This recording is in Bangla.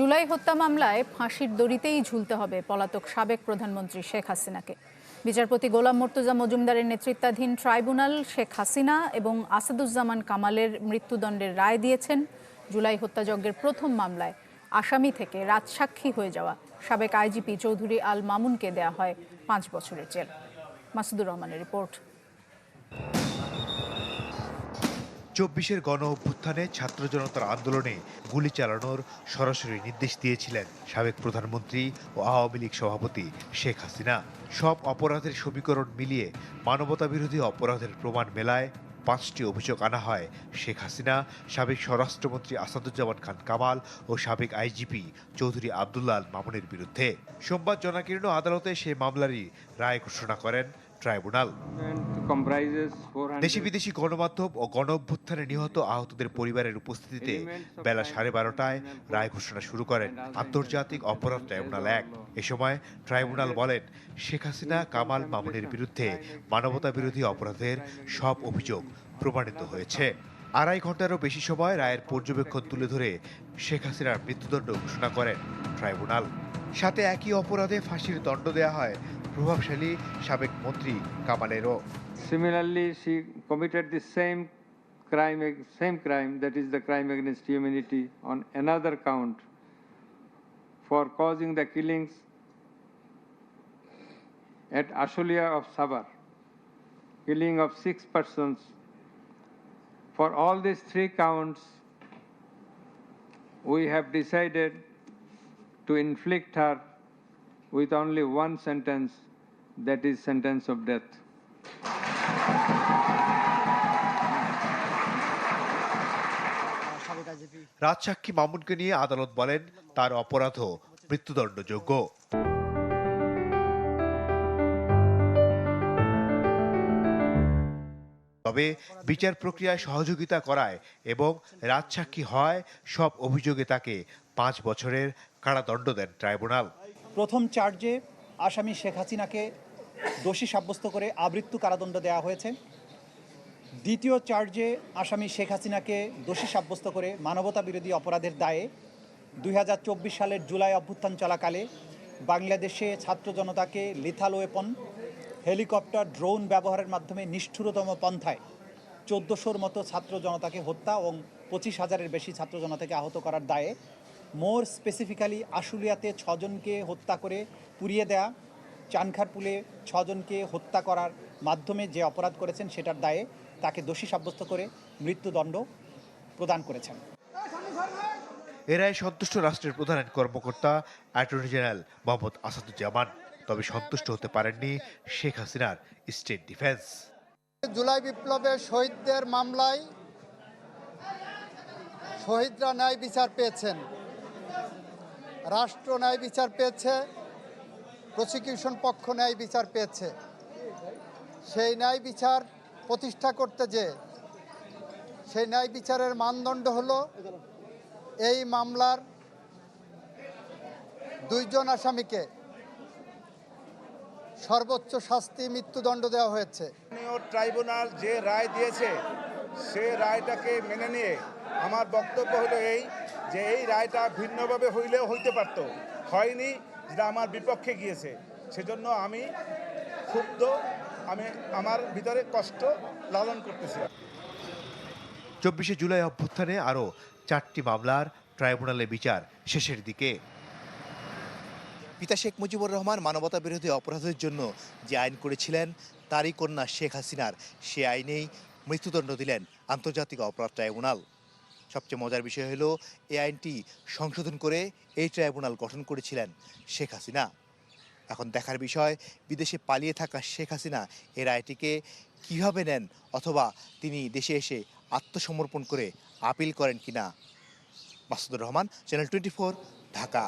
জুলাই হত্যা মামলায় ফাঁসির দড়িতেই ঝুলতে হবে পলাতক সাবেক প্রধানমন্ত্রী শেখ হাসিনাকে। বিচারপতি গোলাম মর্তুজা মজুমদারের নেতৃত্বাধীন ট্রাইব্যুনাল শেখ হাসিনা এবং আসাদুজ্জামান কামালের মৃত্যুদণ্ডের রায় দিয়েছেন। জুলাই হত্যাযজ্ঞের প্রথম মামলায় আসামি থেকে রাজসাক্ষী হয়ে যাওয়া সাবেক আইজিপি চৌধুরী আল মামুনকে দেয়া হয় পাঁচ বছরের জেল। মাসুদুর রহমানের রিপোর্ট। চব্বিশের গণ অভ্যুত্থানে ছাত্র জনতার আন্দোলনে গুলি চালানোর সরাসরি নির্দেশ দিয়েছিলেন সাবেক প্রধানমন্ত্রী ও আওয়ামী লীগ সভাপতি শেখ হাসিনা। সব অপরাধের সমীকরণ মিলিয়ে মানবতা বিরোধী অপরাধের প্রমাণ মেলায় পাঁচটি অভিযোগ আনা হয়। শেখ হাসিনা, সাবেক স্বরাষ্ট্রমন্ত্রী আসাদুজ্জামান খান কামাল ও সাবেক আইজিপি চৌধুরী আবদুল্লাহ আল মামুনের বিরুদ্ধে। সোমবার জনাকীর্ণ আদালতে সে মামলারই রায় ঘোষণা করেন। ট্রাইব্যুনাল। And comprises 400 দেশি বিদেশি গণমাধ্যম ও গণ অভ্যুত্থানে নিহত আহতদের পরিবারের উপস্থিতিতে বেলা সাড়ে বারোটায় রায় ঘোষণা শুরু করেন আন্তর্জাতিক অপরাধ ট্রাইব্যুনাল এক। এ সময় ট্রাইব্যুনাল বলেন শেখ হাসিনা কামাল মামুনের বিরুদ্ধে মানবতা বিরোধী অপরাধের সব অভিযোগ প্রমাণিত হয়েছে। আড়াই ঘন্টারও বেশি সময় রায়ের পর্যবেক্ষণ তুলে ধরে শেখ হাসিনার মৃত্যুদণ্ড ঘোষণা করেন ট্রাইব্যুনাল। সাথে একই অপরাধে ফাঁসির দণ্ড দেয়া হয় প্রভাবশালী সাবেক মন্ত্রী কামালেরও Similarly, she committed the same crime, same crime, that is the crime against humanity, on another count for causing the killings at Ashulia of Sabar, killing of six persons. For all these three counts, we have decided to inflict her with only one sentence, that is sentence of death. রাজসাক্ষী মামুনকে নিয়ে আদালত বলেন তার অপরাধও মৃত্যুদণ্ডযোগ্য তবে বিচার প্রক্রিয়ায় সহযোগিতা করায় এবং রাজসাক্ষী হয় সব অভিযোগে তাকে পাঁচ বছরের কারাদণ্ড দেন ট্রাইব্যুনাল প্রথম চার্জে আসামি শেখ হাসিনাকে দোষী সাব্যস্ত করে আবৃত্তু কারাদণ্ড দেওয়া হয়েছে। দ্বিতীয় চার্জে আসামি শেখ হাসিনাকে দোষী সাব্যস্ত করে মানবতা বিরোধী অপরাধের দায়ে দুই হাজার চব্বিশ সালের জুলাই অভ্যুত্থান চলাকালে বাংলাদেশে ছাত্র জনতাকে লিথাল ওয়েপন হেলিকপ্টার ড্রোন ব্যবহারের মাধ্যমে নিষ্ঠুরতম পন্থায় চোদ্দোশোর মতো ছাত্র জনতাকে হত্যা এবং পঁচিশ হাজারের বেশি ছাত্র জনতাকে আহত করার দায়ে মোর স্পেসিফিক্যালি আশুলিয়াতে ছজনকে হত্যা করে পুড়িয়ে দেয়া চানখারপুলে ছজনকে হত্যা করার মাধ্যমে যে অপরাধ করেছেন সেটার দায়ে তাকে দোষী সাব্যস্ত করে মৃত্যুদণ্ড প্রদান করেছেন। এরাই সন্তুষ্ট রাষ্ট্রের প্রধান কর্মকর্তা অ্যাটর্নি জেনারেল মোহাম্মদ আসাদুজ্জামান। তবে সন্তুষ্ট হতে পারেননি শেখ হাসিনার স্টেট ডিফেন্স। জুলাই বিপ্লবের শহীদদের মামলায় শহীদরা ন্যায় বিচার পেয়েছেন। রাষ্ট্র ন্যায় বিচার পেয়েছে প্রসিকিউশন পক্ষ ন্যায় বিচার পেয়েছে। সেই ন্যায় বিচার প্রতিষ্ঠা করতে যে, সেই ন্যায় বিচারের মানদণ্ড হলো, এই মামলার দুইজন আসামিকে সর্বোচ্চ শাস্তি মৃত্যুদণ্ড দেওয়া হয়েছে। ট্রাইব্যুনাল যে রায় দিয়েছে, সে রায়টাকে মেনে নিয়ে আমার বক্তব্য হলো এই যে এই রায়টা ভিন্নভাবে হইলেও হইতে পারত। হয়নি যেটা আমার বিপক্ষে গিয়েছে। সেজন্য আমি ক্ষুব্ধ আমি আমার ভিতরে কষ্ট লালন করতেছি। চব্বিশে জুলাই অভ্যুত্থানে আরও চারটি মামলার ট্রাইব্যুনালে বিচার শেষের দিকে। পিতা শেখ মুজিবুর রহমান মানবতা বিরোধী অপরাধের জন্য যে আইন করেছিলেন তারই কন্যা শেখ হাসিনার সে আইনেই মৃত্যুদণ্ড দিলেন আন্তর্জাতিক অপরাধ ট্রাইব্যুনাল। সবচেয়ে মজার বিষয় হলো, এই আইনটি সংশোধন করে এই ট্রাইব্যুনাল গঠন করেছিলেন শেখ হাসিনা। এখন দেখার বিষয়, বিদেশে পালিয়ে থাকা শেখ হাসিনা এর রায়টিকে কীভাবে নেন অথবা তিনি দেশে এসে আত্মসমর্পণ করে আপিল করেন কিনা? Masudur Rahman channel twenty Dhaka.